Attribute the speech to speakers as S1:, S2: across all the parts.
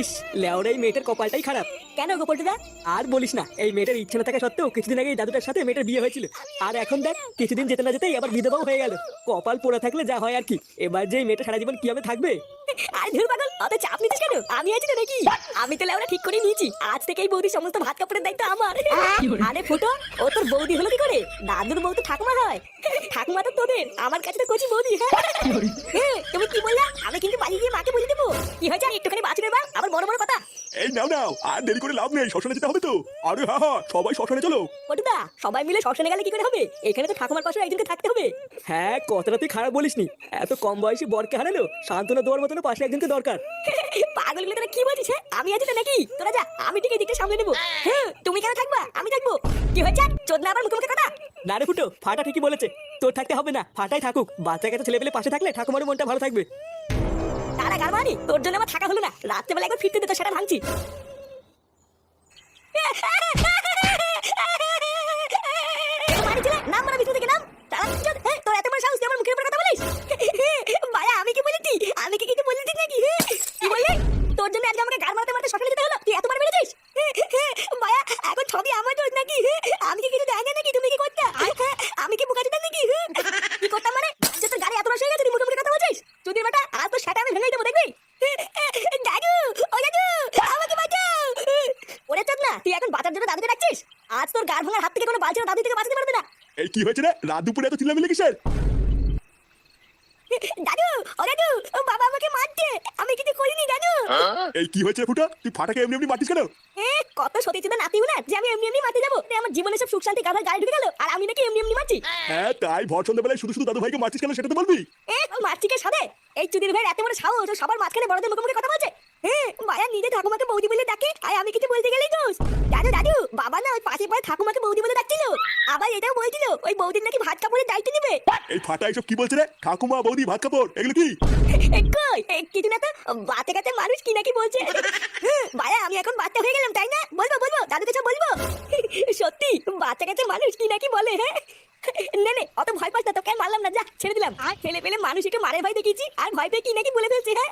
S1: ইস লেওরা এই মেয়েটার কপালটাই খারাপ।
S2: কেন গোপলটা
S1: আর বলিস না, এই মেয়েটার ইচ্ছে না থাকা সত্ত্বেও কিছুদিন আগে এই দাদুটার সাথে মেয়েটার বিয়ে হয়েছিল। আর এখন দেখ, কিছুদিন যেতে না যেতেই আবার বিধবাও হয়ে গেল। কপাল পোড়া থাকলে যা হয় আর কি। এবার যে এই মেয়েটা সারা জীবন কীভাবে থাকবে?
S2: আর ধুর পাগল অত চাপ নিতিস কেন? আমি আছি তো নাকি? আমি তো লেওরা ঠিক করে নিয়েছি। আজ থেকে এই বৌদির সমস্ত ভাত কাপড়ের দায়িত্ব আমার। আরে ফুটো, ও তোর বৌদি হলো কি করে? দাদুর বউ তো ঠাকুমা হয়। ঠাকুমা তো তোদের, আমার কাছে তো কচি বৌদি। তুমি কি বললা? আমি কিন্তু বাড়ি গিয়ে মাকে বলে দেবো। কি হয়েছে? একটুখানি বাঁচবে বা আমার বড় বড় কথা।
S3: এই নাও নাও আর দেরি করে লাভ নেই শ্মশানে যেতে হবে তো। আরে হ্যাঁ হ্যাঁ সবাই শ্মশানে চলো।
S2: পটুদা সবাই মিলে শ্মশানে গেলে কি করে হবে? এখানে তো ঠাকুমার পাশে একজনকে থাকতে হবে।
S1: হ্যাঁ কথাটা তুই খারাপ বলিসনি। এত কম বয়সী বরকে হারালো সান্ত্বনা দেওয়ার মতন পাশে একজনকে দরকার।
S2: পাগলগুলো তোরা কি বলছিস হ্যাঁ? আমি আছি তো নাকি? তোরা যা আমি ঠিক এদিকটা সামলে নেব। হ্যাঁ তুমি কেন থাকবা? আমি থাকব। কি হয়েছে? চোদনা আবার মুখে মুখে কথা?
S1: না রে ফুটো ফাটা ঠিকই বলেছে। তোর থাকতে হবে না ফাটাই থাকুক। বাচ্চা কাছে ছেলে পেলে পাশে থাকলে ঠাকুমারও মনটা ভালো থাকবে।
S2: তারা গারবানি তোর জন্য আমার থাকা হলো না। রাত্রেবেলা একবার ফিরতে দে তো সেটা ভাঙছি বাড়ি ছেলে, নাম মারা বিছানা থেকে নাম। তারা চোদ, হ্যাঁ, তোর এত বড় সাহস, তুই আমার মুখের উপর কথা বলিস? ভাইয়া, আমি কি বলেছি? আমি কি কিছু বলেছি নাকি? কি বললি? তোর জন্য আজকে আমাকে গার মারতে মারতে শ্মশানে যেতে হলো? তুই এতবার মেরেছিস? ভাইয়া, এখন সবই আমার দোষ নাকি? আমি কি কিছু জানি না নাকি? তুমি কি করতে? আমি কি বোকা চোদা নাকি? কি করতাম মানে? যে তোর গাড়ি এত রস হয়ে গেছে, তুই মুখে মুখে কথা বলছিস? চুদির বেটা, আর তোর সেটা আমি ভেঙে দেবো, দেখবি? দাদু, ও দাদু, আমাকে বাঁচাও। ওরে চোদ না, তুই এখন বাঁচার জন্য দাদুকে ডাকছিস? আজ তোর গাড় ভাঙার হাত থেকে কোনো বালছেনা দাদু থেকে বাঁচাতে পারবে না
S3: এই কি হয়েছে রে? রাত দুপুরে এত কিসের?
S2: দাদু ও দাদু ও বাবা আমাকে মারছে। আমি কিছু করিনি দাদু।
S3: এই কি হয়েছে ফুটা? তুই ফাটাকে এমনি এমনি মারতিস কেন?
S2: এ কত সতী চিন্তা নাতি না যে আমি এমনি এমনি মারতে যাব আমার জীবনে সব সুখ শান্তি গাধার গায়ে ঢুকে গেল আর আমি নাকি এমনি এমনি মারছি।
S3: হ্যাঁ তাই ভর সন্ধ্যাবেলায় শুধু শুধু দাদু ভাইকে মারতিস কেন সেটা তো বলবি।
S2: মারছি কে সাথে? এই চুদির ভাই এত বড় সাহস সবার মাঝখানে বড়দের মুখে মুখে কথা বলছে। হ্যাঁ মায়া নিজে ঠাকুমাকে বৌদি বলে ডাকে আর আমি কিছু বলতে গেলেই দোষ। দাদু দাদু বাবা না ওই পাশে পাশে ঠাকুমাকে বৌদি বলে ডাকছিল। আবার এটাও বলছিল ওই বৌদির নাকি ভাত কাপড়ের দায়িত্ব নেবে।
S3: এই ফাটা এসব কি বলছে রে? ঠাকুমা বৌদি ভাত কাপড় এগুলো কি?
S2: কই? কিছু না তো বাতে কাতে মানুষ কি নাকি বলছে? ভাইয়া আমি এখন বাচ্চা হয়ে গেলাম তাই না? বলব বলব দাদুকে সব বলব? সত্যি বাচ্চা কাছে মানুষ কি নাকি বলে হ্যাঁ? নে নে অত ভয় পাস না তোকে মারলাম না যা ছেড়ে দিলাম। আর ছেলে পেলে মানুষ একটু মারে ভয় দেখিয়েছি আর ভয় পেয়ে কি নাকি বলে ফেলছে হ্যাঁ?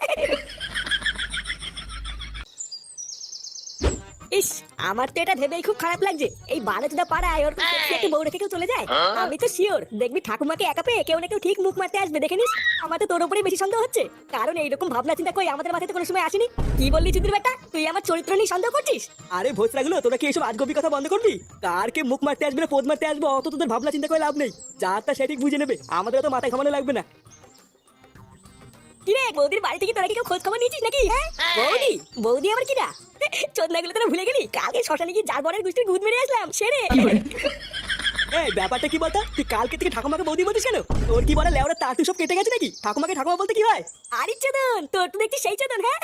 S2: ইস আমার তো এটা ভেবেই খুব খারাপ লাগছে। এই বালচদা পাড়ায় ওর একটু বউ রেখে কেউ চলে যায়? আমি তো শিওর দেখবি ঠাকুমাকে একা পেয়ে কেউ না কেউ ঠিক মুখ মারতে আসবে দেখে নিস? আমার তো তোর উপরেই বেশি সন্দেহ হচ্ছে। কারণ এইরকম ভাবনা চিন্তা কই আমাদের মাথায় তো কোনো সময় আসেনি? কি বললি চুদির বেটা? তুই আমার চরিত্র নিয়ে সন্দেহ করছিস?
S1: আরে ভোসরাগুলো তোরা কি এসব আজগবি কথা বন্ধ করবি? কারকে মুখ মারতে আসবে না পোদ মারতে আসবে অত তোদের ভাবনা চিন্তা করে লাভ নেই। যার তা সেটিক বুঝে নেবে আমাদের তো মাথায় ঘামানো লাগবে না।
S2: কি রে বৌদির বাড়ি থেকে তোরা কি কেউ খোঁজ খবর নিয়েছিস নাকি? হ্যাঁ। বৌদি বৌদি আমার কিরা? চোদনাগুলো তোরা ভুলে গেলি? কালকে শ্মশানে গিয়ে যার বরের মেরে আসলাম সেরে
S1: এই ব্যাপারটা কি বলতো? তুই কালকে থেকে ঠাকুমাকে বৌদি বলছিস কেন? তোর কি বলে লেওরা তার তুই সব কেটে গেছে নাকি? ঠাকুমাকে ঠাকুমা বলতে কি হয়?
S2: আরে চোদন তোর তো দেখছি সেই চোদন হ্যাঁ?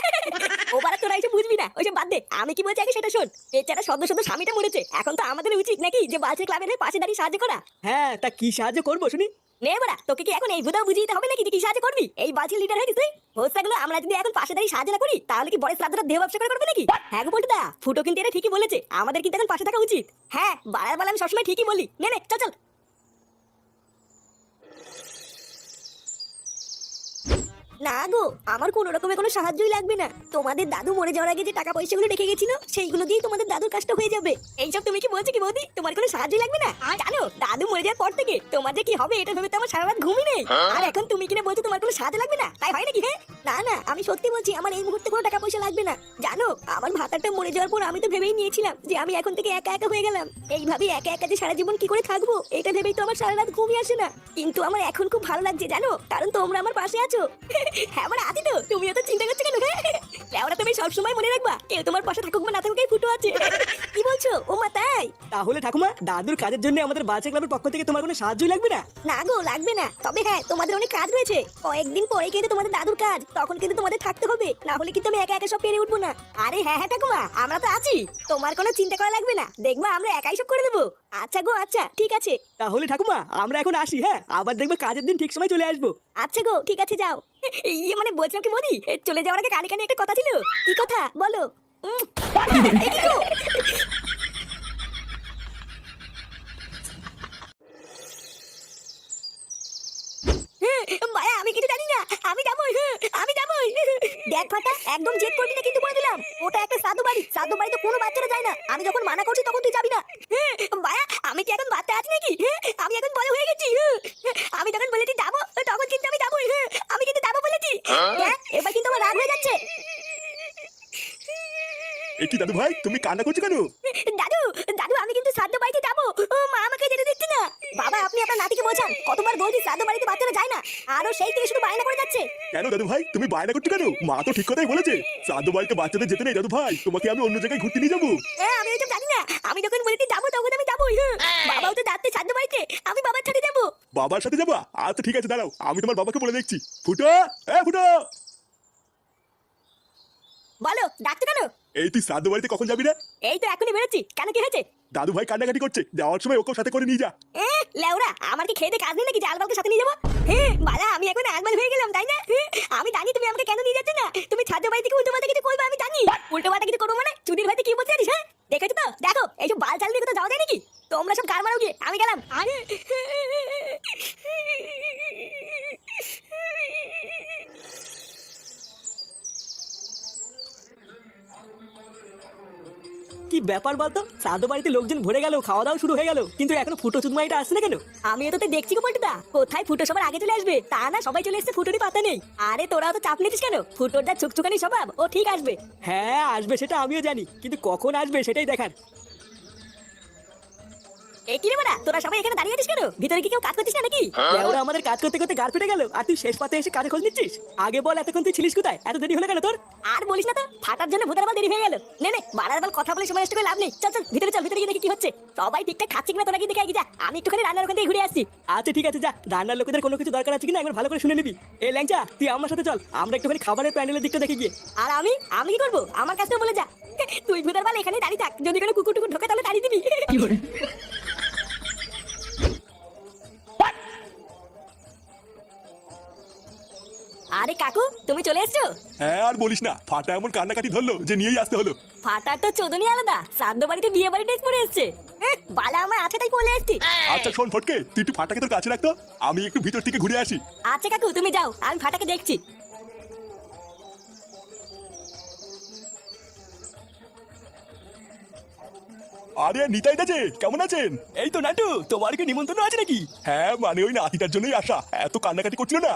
S2: ও বারা তোরা এসব বুঝবি না ওইসব বাদ দে। আমি কি বলছি আগে সেটা শোন। এছাড়া সদ্য সদ্য স্বামীটা মরেছে। এখন তো আমাদের উচিত নাকি যে বালছের ক্লাবের পাশে দাঁড়িয়ে সাহায্য করা?
S1: হ্যাঁ তা কি সাহায্য করব শুনি?
S2: নে বড়া তোকে কি এখন এই বুঝিয়ে দিতে হবে নাকি? যে কি সাহায্য করবি? এই বাছি লিডার হয়ে তুই? আমরা যদি এখন পাশে দাঁড়িয়ে সাহায্য না করি তাহলে কি বড় শ্রাদ্ধটা দেহ ব্যবসা করে করবে নাকি? হ্যাঁ গো ফুটো কিন্তু এটা ঠিকই বলেছে। আমাদের কিন্তু এখন পাশে থাকা উচিত। হ্যাঁ বাড়ার বেলা আমি সবসময় ঠিকই বলি। নে নে চল চল। না গো আমার কোনো রকমের কোনো সাহায্যই লাগবে না। তোমাদের দাদু মরে যাওয়ার আগে যে টাকা পয়সাগুলো রেখে গেছিল সেইগুলো দিয়ে তোমাদের দাদুর কাজটা হয়ে যাবে। এইসব তুমি কি বলছো কি বৌদি? তোমার কোনো সাহায্যই লাগবে না? জানো দাদু মরে যাওয়ার পর থেকে তোমার যে কি হবে এটা ভেবে তো আমার সারা রাত ঘুমই নেই। আর এখন তুমি কিনা বলছো তোমার কোনো সাহায্য লাগবে না? তাই হয় নাকি হ্যাঁ? না না আমি সত্যি বলছি আমার এই মুহূর্তে কোনো টাকা পয়সা লাগবে না। জানো আমার ভাতারটা মরে যাওয়ার পর আমি তো ভেবেই নিয়েছিলাম যে আমি এখন থেকে একা একা হয়ে গেলাম। এইভাবে একা একা যে সারা জীবন কি করে থাকব এটা ভেবেই তো আমার সারা রাত ঘুমই আসে না। কিন্তু আমার এখন খুব ভালো লাগছে জানো কারণ তোমরা আমার পাশে আছো। হ্যাঁ আমার আছি তো। তুমি এত চিন্তা করছ কেন? তুমি সবসময় মনে রাখবা কেউ তোমার পাশে থাকুক বা না থাকুক ফুটো আছে। কি বলছো? ও মা তাই?
S1: তাহলে ঠাকুমা দাদুর কাজের জন্য আমাদের বাচ্চা ক্লাবের পক্ষ থেকে তোমার কোনো সাহায্যই লাগবে না?
S2: না গো লাগবে না। তবে হ্যাঁ তোমাদের অনেক কাজ রয়েছে। কয়েকদিন পরে কিন্তু তোমাদের দাদুর কাজ। তখন কিন্তু তোমাদের থাকতে হবে। না হলে কিন্তু আমি একা একা সব পেরে উঠবো না। আরে হ্যাঁ হ্যাঁ ঠাকুমা আমরা তো আছি। তোমার কোনো চিন্তা করা লাগবে না। দেখবা আমরা একাই সব করে দেবো। আচ্ছা গো আচ্ছা ঠিক আছে।
S1: তাহলে ঠাকুমা আমরা এখন আসি হ্যাঁ? আবার দেখবে কাজের দিন ঠিক সময় চলে আসব।
S2: আচ্ছা গো ঠিক আছে যাও। ইয়ে মানে বলছিলাম কি মোদি চলে যাওয়ার আগে কানে একটা কথা ছিল। কি কথা? বলো? হ্যাঁ, আমি কিছু জানি না। আমি যাবই হ্যাঁ, আমি দেখ ফাটা একদম জেদ করবি না কিন্তু বলে দিলাম। ওটা একটা সাধু বাড়ি। সাধু বাড়িতে কোনো বাচ্চারা যায় না। আমি যখন মানা করছি তখন তুই যাবি না। বায়া আমি কি এখন বাচ্চা আছি নাকি? হ্যাঁ, আমি এখন বড় হয়ে গেছি। হ্যাঁ, আমি যখন বলেছি যাব তখন কিন্তু আমি যাব হ্যাঁ, আমি কিন্তু যাব বলেছি। এবার কিন্তু আমার রাগ হয়ে যাচ্ছে।
S3: এ কি দাদু ভাই তুমি কান্না করছ কেন?
S2: দাদু দাদু আমি কিন্তু শ্রাদ্ধ বাড়িতে যাব। ও মা আমাকে যেতে দিচ্ছে না। বাবা আপনি আপনার নাতিকে বোঝান। কতবার বলছি শ্রাদ্ধ বাড়িতে বাচ্চারা যায় না। আরও সেই থেকে শুধু বায়না করে যাচ্ছে।
S3: কেন দাদু ভাই তুমি বায়না করছ কেন? মা তো ঠিক কথাই বলেছে। শ্রাদ্ধ বাড়িতে বাচ্চাদের যেতে নেই দাদু ভাই। তোমাকে আমি অন্য জায়গায় ঘুরতে নিয়ে যাব।
S2: হ্যাঁ আমি ওইসব জানি না। আমি যখন বলেছি যাব তখন আমি যাবোই। হ্যাঁ বাবাও তো যাচ্ছে শ্রাদ্ধ বাড়িতে। আমি বাবার সাথে যাব।
S3: বাবার সাথে যাবা? আচ্ছা ঠিক আছে দাঁড়াও। আমি তোমার বাবাকে বলে দেখছি। ফুটো এ ফুটো!
S2: বলো ডাকতে কেন?
S3: এই তুই শ্রাদ্ধ বাড়িতে কখন যাবি রে
S2: এই তো এখনই বেরোচ্ছি কেন কি হয়েছে
S3: দাদু ভাই কান্নাকাটি করছে যাওয়ার সময় ওকেও সাথে করে নিয়ে যা
S2: এ লেওরা আমার কি খেয়ে কাজ নেই নাকি যে আলবালকে সাথে নিয়ে যাব হ্যাঁ বালা আমি এখন আলবাল হয়ে গেলাম তাই না হ্যাঁ, আমি জানি তুমি আমাকে কেন নিয়ে যাচ্ছে না তুমি ছাদ্য বাড়ি থেকে উল্টো পাল্টা কিছু করবে আমি জানি উল্টো পাল্টা কিছু করব মানে চুদির ভাইতে কি বলতে জানিস হ্যাঁ দেখেছ তো দেখো এইসব বাল চাল নিয়ে কোথাও যাওয়া যায় নাকি তোমরা সব কার মারো গিয়ে আমি গেলাম আরে
S1: কি ব্যাপার বলতো? সাদো বাড়িতে লোকজন ভরে গেল খাওয়া দাওয়া শুরু হয়ে গেল। কিন্তু এখনও ফুটো চুদমাইটা আসছে না কেন?
S2: আমি এত দেখছি গো পল্টুদা। কোথায় ফুটো সবার আগে চলে আসবে? তা না সবাই চলে এসেছে ফুটোরই পাতা নেই আরে তোরা তো চাপ নিতিস কেন? ফুটোর যা চুকচুকানি স্বভাব ও ঠিক আসবে।
S1: হ্যাঁ আসবে সেটা আমিও জানি। কিন্তু কখন আসবে সেটাই দেখার।
S2: এ কি রে বড়া? তোরা সবাই এখানে দাঁড়িয়ে আছিস কেন? ভিতরে কি কেউ কাজ করছিস না নাকি?
S1: ওরা আমাদের কাজ করতে করতে ফেটে গেল। আর তুই শেষ পাতে এসে কাজে খোঁজ নিচ্ছিস? আগে বল এতক্ষণ তুই ছিলিস কোথায়? এত দেরি হলো কেন তোর?
S2: আর বলিস না তো ফাটার জন্য ভূতের বাল দেরি হয়ে গেল। নে নে বাড়ার বাল কথা বলে সময় নষ্ট করে লাভ নেই। চল চল ভিতরে চল ভিতরে গিয়ে দেখি কি হচ্ছে। সবাই ঠিকঠাক খাচ্ছে কিনা তোরা কি দেখে যা। আমি একটুখানি রান্নার ওখান থেকে ঘুরে আসছি।
S1: আচ্ছা ঠিক আছে যা। রান্নার লোকেদের কোনো কিছু দরকার আছে কিনা একবার ভালো করে শুনে নিবি। এ ল্যাংচা তুই আমার সাথে চল। আমরা একটুখানি খাবারের প্যান্ডেলের দিকটা দেখে গিয়ে।
S2: আর আমি? আমি কি করব? আমার কাছে বলে যা। তুই ভূতের বাল এখানে দাঁড়িয়ে থাক। যদি কোনো কুকুর টুকুর ঢোকে তাহলে দাঁড়িয়ে দিবি। চলে এসছো?
S3: হ্যাঁ আর বলিস না ফাটা এমন কান্নাকাটি ধরলো যে নিয়েই আসতে হলো।
S2: ফাটার তো চোদনই আলাদা শ্রাদ্ধ বাড়িতে বিয়ে বাড়ি ড্রেস পরে এসছে। এহ, বালা আমার আছে তাই পলে এসছি।
S3: আচ্ছা শোন ফটকে তুই একটু ফাটাকে তোর কাছে রাখতো আমি একটু ভিতর থেকে ঘুরে আসি।
S2: আচ্ছা কাকু তুমি যাও আমি ফাটাকে দেখছি।
S3: আরে নিতাই দাজে কেমন আছেন?
S1: এই তো নাটু তোমার কি নিমন্ত্রণ আছে নাকি?
S3: হ্যাঁ মানে ওই নাতিটার জন্যই আসা এত কান্নাকাটি করছিল না।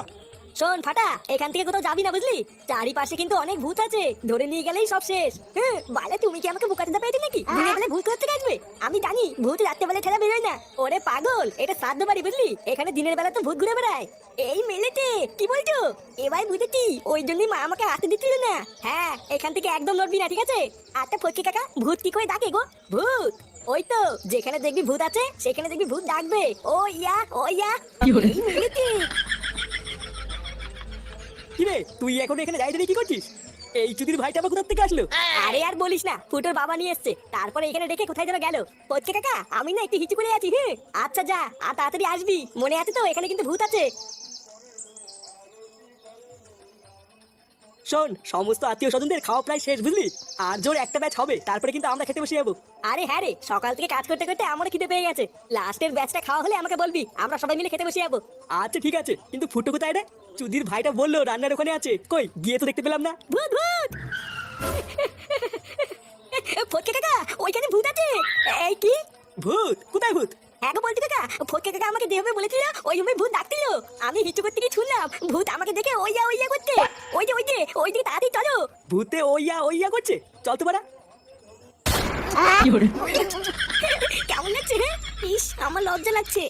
S2: শোন ফাটা এখান থেকে কোথাও যাবি না বুঝলি? চারিপাশে কিন্তু অনেক ভূত আছে। ধরে নিয়ে গেলেই সব শেষ। হ্যাঁ বালে তুমি কি আমাকে বুকাতে পেয়েছি নাকি? দিনের ভূত করতে আসবে? আমি জানি ভূত রাত্রে বেলা ঠেলা বেরোয় না। ওরে পাগল এটা শ্রাদ্ধ বাড়ি বুঝলি? এখানে দিনের বেলা তো ভূত ঘুরে বেড়ায়। এই মেলেতে কি বলছো? এবার বুঝেছি ওই জন্যই মা আমাকে হাতে দিচ্ছিল না। হ্যাঁ এখান থেকে একদম লড়বি না ঠিক আছে? আচ্ছা ফটকি কাকা ভূত কি করে ডাকে গো? ভূত! ওই তো যেখানে দেখবি ভূত আছে সেখানে দেখবি ভূত ডাকবে। ও ইয়া ও ইয়া।
S1: তুই এখন এখানে যাই কি করছিস? এই চুদির ভাইটা আবার কোথা থেকে আসলো?
S2: আরে আর বলিস না, ফুটোর বাবা নিয়ে এসছে। তারপরে এখানে রেখে কোথায় যেন গেল। হচ্ছে কাকা, আমি না একটু হিচু করে আছি হ্যাঁ আচ্ছা যা, আর তাড়াতাড়ি আসবি। মনে আছে তো, এখানে কিন্তু ভূত আছে।
S1: শোন সমস্ত আত্মীয় স্বজনদের খাওয়া প্রায় শেষ বুঝলি? আর জোর একটা ব্যাচ হবে তারপরে কিন্তু আমরা খেতে বসে যাব।
S2: আরে হ্যাঁ রে সকাল থেকে কাজ করতে করতে আমারও খিদে পেয়ে গেছে। লাস্টের ব্যাচটা খাওয়া হলে আমাকে বলবি আমরা সবাই মিলে খেতে বসে যাব।
S1: আচ্ছা ঠিক আছে কিন্তু ফুটো কোথায় রে? চুদির ভাইটা বলল রান্নার ওখানে আছে। কই গিয়ে তো দেখতে পেলাম না।
S2: ভূত ভূত! ফটকে কাকা ওইখানে ভূত আছে। এই কি?
S1: ভূত কোথায় ভূত?
S2: হ্যাঁ গো বলছি কাকা ফটকে কাকা আমাকে যেভাবে বলেছিল ওই রুমে ভূত ডাকছিল। আমি হিচু করতে গিয়ে শুনলাম ভূত আমাকে দেখে ওইয়া ওইয়া করছে। ওই যে ওই যে ওই দিকে তাড়াতাড়ি চলো।
S1: ভূতে ওইয়া ওইয়া করছে। চল তো বাড়া।
S2: কেমন লাগছে হ্যাঁ? ইস আমার লজ্জা লাগছে।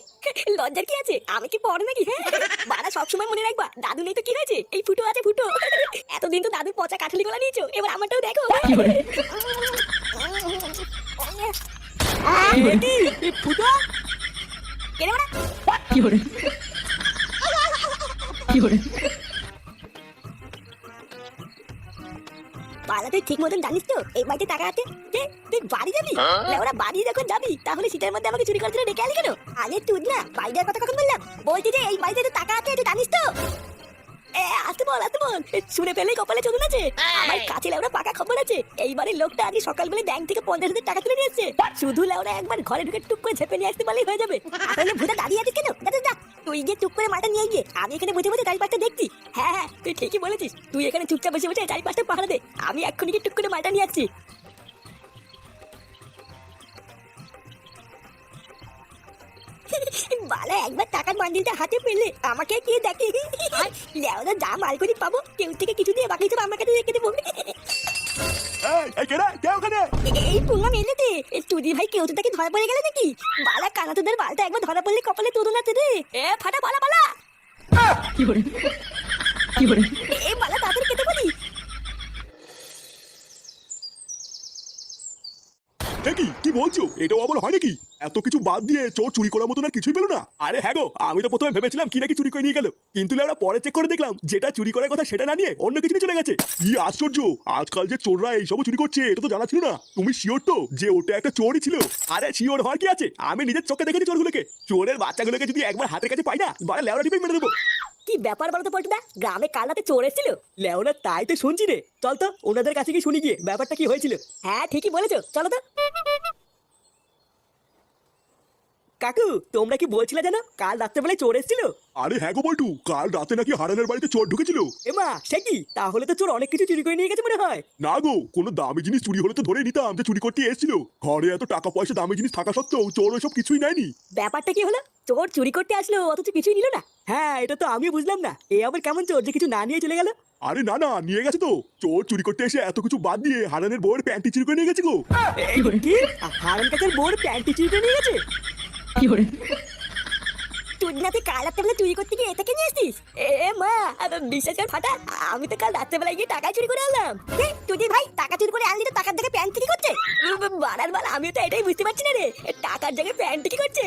S2: লজ্জার কি আছে? আমি কি পড় নাকি হ্যাঁ? বাড়া সবসময় মনে রাখবা দাদু নেই তো কি হয়েছে? এই ফুটো আছে ফুটো। এতদিন তো দাদুর পচা কাঠালি গলা নিয়েছো এবার আমারটাও দেখো। বালা তুই ঠিক মতন জানিস তো এই বাড়িতে টাকা আছে? যে তুই বাড়ি যাবি? না, ওরা বাড়ি যখন যাবি তাহলে শীতের মধ্যে আমাকে চুরি করতে ডেকে আলি কেন? আরে তুই না বাইরের কথা কখন বললাম? বলছি যে এই বাড়িতে তো টাকা আছে তুই জানিস তো? আসতে বল আসতে বল। শুনে পেলেই কপালে চলুন আছে। আমার কাছে লেওরা পাকা খবর আছে। এইবারের লোকটা আজকে সকালবেলা ব্যাংক থেকে পঞ্চাশ হাজার টাকা তুলে নিয়ে এসছে। শুধু লেওরা একবার ঘরে ঢুকে টুক করে ঝেপে নিয়ে আসতে পারলেই হয়ে যাবে। আসলে ভূতা দাঁড়িয়ে আছিস কেন? যা। তুই গিয়ে চুপ করে মাটা নিয়ে গিয়ে আমি এখানে বসে বসে চারিপাশটা দেখছি। হ্যাঁ হ্যাঁ তুই ঠিকই বলেছিস। তুই এখানে চুপচাপ বসে বসে চারিপাশটা পাহারা দে। আমি এক্ষুনি গিয়ে টুক করে মাটা নিয়ে আসছি। বালা একবার টাকার বান্ডিলটা হাতে পেলে আমাকে কে দেখে? লেওরা যা মালকড়ি পাবো কেউ থেকে কিছু দিয়ে বাকি সব আমার কাছে রেখে দেবো।
S3: এই, কে
S2: পুঙ্গা মেলেতে তুদি ভাই কেউ তো তাকে ধরা পড়ে গেল নাকি? বালা কানা তোদের বালটা একবার ধরা পড়লে কপালে তোদো না রে এ ফাটা বালা বালা। এ বালা তাড়াতাড়ি কেটে বলি
S3: এ কি? কি বলছো? এটাও আবার হয় নাকি? এত কিছু বাদ দিয়ে চোর চুরি করার মতন আর কিছুই পেল না? আরে হ্যাঁ গো, আমি তো প্রথমে ভেবেছিলাম কি নাকি চুরি করে নিয়ে গেল। কিন্তু আমরা পরে চেক করে দেখলাম, যেটা চুরি করার কথা সেটা না নিয়ে অন্য কিছু চলে গেছে। কি আশ্চর্য! আজকাল যে চোররা এইসব চুরি করছে, এটা তো জানা ছিল না। তুমি শিওর তো যে ওটা একটা চোরই ছিল? আরে শিওর হওয়ার কি আছে? আমি নিজের চোখে দেখেছি চোরগুলোকে। চোরের বাচ্চাগুলোকে যদি একবার হাতের কাছে পাই না, বাড়া লেওড়া টিপে মেরে দেবো।
S2: কি ব্যাপার বলতো পল্টুদা? গ্রামে কাল রাতে চোর এসেছিল?
S1: লেওনা তাই তো শুনছি রে। চল তো ওনাদের কাছে গিয়ে শুনি গিয়ে ব্যাপারটা কি হয়েছিল?
S2: হ্যাঁ ঠিকই বলেছ। চলো তো।
S1: কাকু তোমরা কি বলছিলে জানো কাল রাত্রেবেলায় চোর এসেছিল?
S3: আরে হ্যাঁ গো বল্টু কাল রাতে নাকি হারানের বাড়িতে চোর ঢুকেছিল।
S1: এমা সে কি? তাহলে তো চোর অনেক কিছু চুরি করে নিয়ে গেছে মনে হয়।
S3: না গো কোনো দামি জিনিস চুরি হলে তো ধরে নিতাম যে চুরি করতে এসেছিল। ঘরে এত টাকা পয়সা দামি জিনিস থাকা সত্ত্বেও চোর ওসব কিছুই নেয়নি।
S2: ব্যাপারটা কি হলো? চোর চুরি করতে আসলো অথচ কিছুই নিল না?
S1: হ্যাঁ এটা তো আমি বুঝলাম না। এ আবার কেমন চোর যে কিছু না নিয়ে চলে গেল?
S3: আরে না না নিয়ে গেছে তো। চোর চুরি করতে এসে এত কিছু বাদ দিয়ে হারানের বউয়ের প্যান্টি চুরি করে নিয়ে গেছে গো।
S1: হারান কাকার বোর প্যান্টি চুরি করে নিয়ে গেছে?
S2: তুই কাল রাত্রেবেলা চুরি করতে গিয়ে এটাকে নিয়ে এসছিস? এ মা বিশ্বাস কর ফাটা আমি তো কাল রাত্রেবেলায় গিয়ে টাকা চুরি করে আনলাম। তুই ভাই টাকা চুরি করে আনলি তো টাকার জায়গায় প্যান্ট কি করছে? বাড়ার বাল আমিও তো এটাই বুঝতে পারছি না রে। টাকার জায়গায় প্যান্ট কি করছে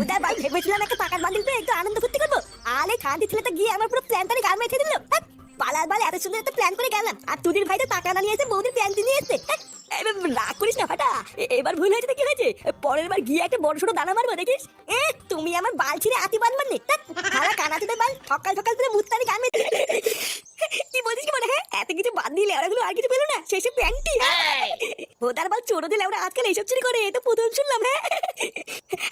S2: ওটা ভাই ভেবেছিলাম একটা টাকার বান্ডিল পেয়ে একটু আনন্দ করতে করব। আলে খান্তি ছেলেটা গিয়ে আমার পুরো প্ল্যানটারে গাল মেখে দিল। হ্যাঁ, বাল এত সুন্দর একটা প্ল্যান করে গেলাম। আর তুদির ভাই তো টাকা না নিয়ে এসে বৌদির প্ল্যান নিয়ে এসছে। রাগ করিস না ফাটা। এবার ভুল হয়েছে কি হয়েছে? পরের বার গিয়ে একটা বড় ছোট দানা মারবো দেখিস? এ তুমি আমার বাল ছিঁড়ে আতি বান মারলে কানা তুদের বাল সকাল সকাল তুলে মুত্তারি গান কি বলছিস কি মানে হ্যাঁ? এত কিছু বাদ আর কিছু পেল না প্যান্টি ওটার বাল চোর দিলে ওরা আজকাল এইসব চুরি করে প্রথম শুনলাম হ্যাঁ?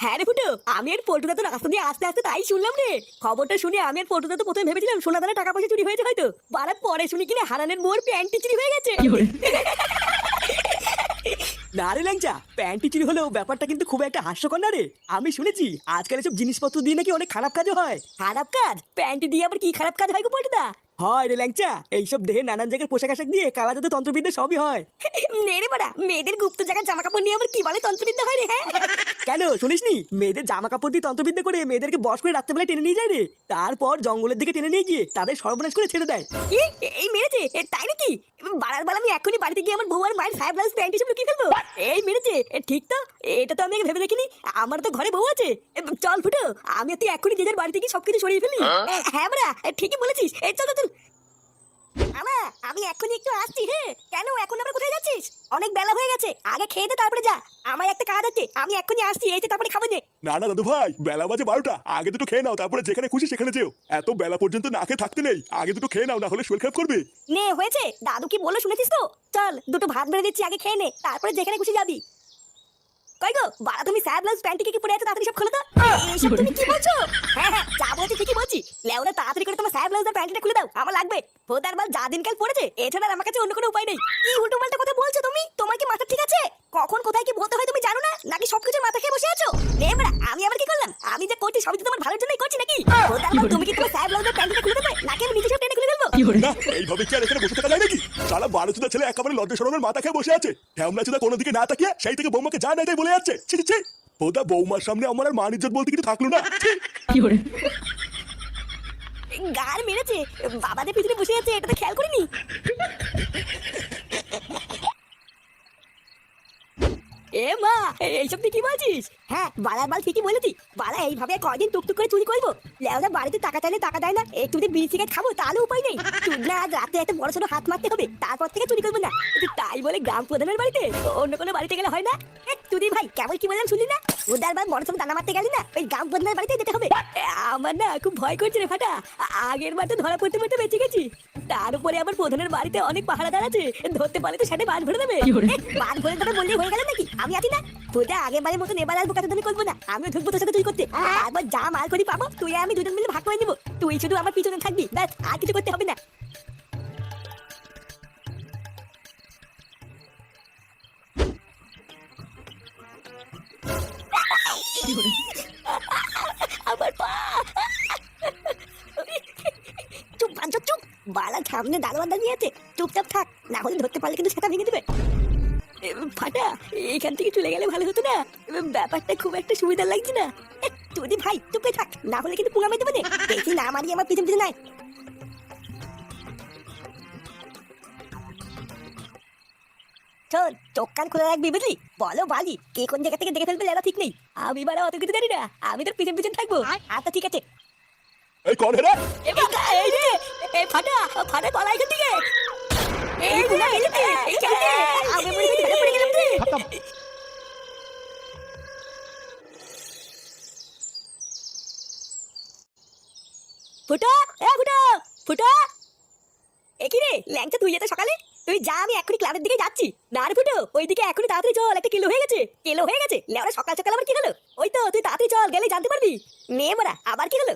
S2: হ্যাঁ রে ফুটো আমি আর পল্টুদা তো রাস্তা দিয়ে আস্তে আস্তে তাই শুনলাম রে। খবরটা শুনে আমি আর পল্টুদা তো প্রথমে ভেবেছিলাম সোনা টাকা পয়সা চুরি হয়েছে হয়তো। পরে শুনি কিনা হারানের বোর প্যান্টি চুরি হয়ে গেছে।
S1: না রে ল্যাংচা প্যান্টি চুরি হলেও ব্যাপারটা কিন্তু খুব একটা হাস্যকর না রে। আমি শুনেছি আজকাল এসব জিনিসপত্র দিয়ে নাকি অনেক খারাপ কাজও হয়।
S2: খারাপ কাজ? প্যান্টি দিয়ে আবার কি খারাপ কাজ হয় গো পল্টুদা?
S1: হয় রে ল্যাংচা এইসব দেহে নানান জায়গায় পোশাক আশাক দিয়ে কালা জাদু তন্ত্রবিদ্যা সবই হয়।
S2: নেড়ে বাড়া মেয়েদের গুপ্ত জায়গার জামা কাপড় নিয়ে আবার কি বলে তন্ত্রবিদ্যা হয় রে হ্যাঁ?
S1: কেন শুনিসনি? মেয়েদের জামা কাপড় দিয়ে তন্ত্রবিদ্যা করে মেয়েদেরকে বস করে রাত্রেবেলায় টেনে নিয়ে যায় রে। তারপর জঙ্গলের দিকে টেনে নিয়ে গিয়ে তাদের সর্বনাশ করে ছেড়ে দেয়।
S2: কি এই মেরেছে? তাই নাকি? বাড়ার বেলা আমি এখনই বাড়িতে গিয়ে আমার বউ আর মায়ের ফাইভ ব্লাউজ প্যান্ট এসব লুকিয়ে ফেলব। এই মেরেছে? ঠিক তো? এটা তো আমি ভেবে দেখিনি। আমার তো ঘরে বউ আছে। চল ফুটো আমি তুই এখনই যে বাড়িতে গিয়ে সবকিছু সরিয়ে ফেলি। হ্যাঁ? বড়া ঠিকই বলেছিস। এই চল চল, চল। আমা আমি এখনই একটু আসছি হ্যাঁ কেন এখন আবার কোথায় যাচ্ছিস? অনেক বেলা হয়ে গেছে। আগে খেয়ে দে তারপরে যা। আমার একটা কাজ আছে। আমি এখনই আসছি তারপরে খাব নে।
S3: না না দাদু ভাই বেলা বাজে বারোটা। আগে দুটো খেয়ে নাও তারপরে যেখানে খুশি সেখানে যেও। এত বেলা পর্যন্ত না খেয়ে থাকতে নেই। আগে দুটো খেয়ে নাও না হলে শরীর খারাপ করবে।
S2: নে হয়েছে। দাদু কি বলে শুনেছিস তো? চল দুটো ভাত বেড়ে দিচ্ছি আগে খেয়ে নে। তারপরে যেখানে খুশি যাবি। কই গো বাড়া তুমি স্যার ব্লাউজ প্যান্ট কি পরে আছো? তাড়াতাড়ি সব খোলো তো। এইসব তুমি কি বলছো? হ্যাঁ হ্যাঁ যা বলছি ঠিকই বলছি। তাড়াতাড়ি করে তোমার স্যার ব্লাউজ আর প্যান্টটা খুলে দাও আমার লাগবে। বাল যা দিনকাল পড়েছে এছাড়া আমার কাছে অন্য কোনো উপায় নেই। কি উল্টো পাল্টা কথা বলছো তুমি? তোমার কি মাথা ঠিক আছে? কখন কোথায় কি বলতে হয় তুমি জানো না? নাকি সবকিছু মাথা খেয়ে বসে আছো? নে বড়া আমি আবার কি করলাম? আমি যে করছি সবই তোমার ভালোর জন্যই করছি নাকি? বাল তুমি কি তোমার স্যার ব্লাউজ আর প্যান্টটা খুলে দেবে? নাকি আমি নিজে সব টেনে খুলে ফেলব?
S3: না। এইভাবে কি আর এখানে বসে থাকা যায় নাকি? বারো ছেলে একেবারে লজ্জা সরমের মাথা খেয়ে বসে আছে। হেমলা চুদা কোনো দিকে না তাকিয়ে সেই থেকে বৌমাকে যা বলে যাচ্ছে ছি ছি, ছি। ওটা বৌমার সামনে আমার আর মান ইজ্জত বলতে কিছু থাকল না।
S2: গার মেরেছে বাবাদের পিছনে বসে আছে এটা তো খেয়াল করিনি। এ মা এইসব তুই কি বলছিস? হ্যাঁ বালার বাল ঠিকই বলেছি। বালা এইভাবে কয়দিন টুকটুক করে চুরি করব? লেওদা বাড়িতে টাকা চাইলে টাকা দেয় না একটু যদি বিড়ি সিগারেট খাব তাহলে উপায় নেই। তুই না আজ রাতে একটা বড় ছোট হাত মারতে হবে তারপর থেকে চুরি করব না। তাই বলে গ্রাম প্রধানের বাড়িতে? অন্য কোনো বাড়িতে গেলে হয় না? তুই ভাই কেমন কি বললাম শুনলি না? উদার বার মরসম দানা মারতে গেলি না? ওই গ্রাম প্রধানের বাড়িতে যেতে হবে। আমার না খুব ভয় করছে রে ফাটা। আগের বার তো ধরা পড়তে পড়তে বেঁচে গেছি। তার উপরে আমার প্রধানের বাড়িতে অনেক পাহারাদার আছে। ধরতে পারলে তো সাথে বাদ ভরে দেবে। বাদ ভরে দেবে বললেই হয়ে গেল নাকি? আমি আছি না। তোদের আগের বারের মতন এবার আর বোকাতে করব না। আমিও ঢুকবো তোর সাথে তুই করতে। আবার যা মাল করি পাবো, তুই আমি দুজন মিলে ভাগ করে নিবো। তুই শুধু আমার পিছনে থাকবি, ব্যাস, আর কিছু করতে হবে না। চুপ বাঞ্চো চুপ। বালা সামনে দারোয়ান দাঁড়িয়ে আছে। চুপচাপ থাক, না হলে ধরতে পারলে কিন্তু সেটা ভেঙে দেবে? ফাটা এখান থেকে চলে গেলে ভালো হতো না। ব্যাপারটা খুব একটা সুবিধা লাগছে না। তুই ভাই চুপে থাক না হলে কিন্তু পুঙ্গা মেতে দেবে দেখি না মারিয়ে আমার পিছন পিছন নাই শোন চোখ কান খুলে রাখবি বুঝলি? বলো বালি কে কোন জায়গা থেকে দেখে ফেলবে জানা ঠিক নেই। আমি বারা অত কিছু জানি না আমি তোর পিছন পিছন থাকব। আচ্ছা ঠিক আছে।
S3: এই কন হে রে?
S2: এই ফাটা, ফাটা পালা এখান থেকে। এই রে, এই রে, এই রে, আমি ধরে পড়ে গেলাম রে। ফুটো, এ ফুটো, ফুটো। এ কি রে, ল্যাংচা তুই এত সকালে? তুই যা আমি এক্ষুনি ক্লাবের দিকে যাচ্ছি। না রে ফুটো ওইদিকে এখনই তাড়াতাড়ি চল একটা কিলো হয়ে গেছে। কিলো হয়ে গেছে? লেওরা সকাল সকাল আবার কি হলো? ওই তো তুই তাড়াতাড়ি চল গেলে জানতে পারবি। নে মোরা আবার কি হলো?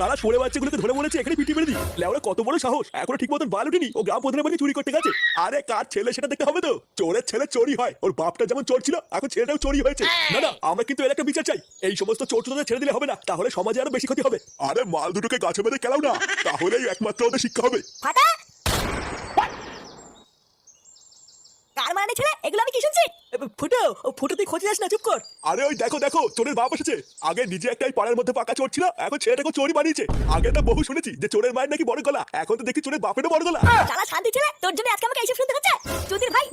S3: তারা সরে বাচ্চাগুলোকে ধরে বলেছে এখানে পিটি মেরে দি লেওরা কত বড় সাহস। এখনও ঠিক মতন বাল উঠিনি ও গ্রাম প্রধানের বাড়ি চুরি করতে গেছে। আরে কার ছেলে সেটা দেখতে হবে তো? চোরের ছেলে চোরি হয়। ওর বাপটা যেমন চোর ছিল এখন ছেলেটাও চোরি হয়েছে। না না আমরা কিন্তু এর একটা বিচার চাই। এই সমস্ত চোর চোরদের ছেড়ে দিলে হবে না। তাহলে সমাজে আরও বেশি ক্ষতি হবে। আরে মাল দুটোকে গাছে বেঁধে খেলাও না। তাহলেই একমাত্র ওদের শিক্ষা হবে।
S2: ফাটা! কার মানে ছেলে? এগুলো আমি কি শুনছি?
S1: ফুটো ও ফুটো তুই খোঁজে যাস না চুপ কর।
S3: আরে ওই দেখো দেখো চোরের বাপ এসেছে। আগে নিজে একটাই পাড়ার মধ্যে পাকা চোর ছিল এখন ছেলেটাকে চোরই বানিয়েছে। আগে তো বহু শুনেছি যে চোরের মায়ের নাকি বড় গলা এখন তো দেখি চোরের বাপেরও বড় গলা।
S2: শালা শান্তি ছেলে তোর জন্য আজকে আমাকে এইসব শুনতে হচ্ছে? চুদির ভাই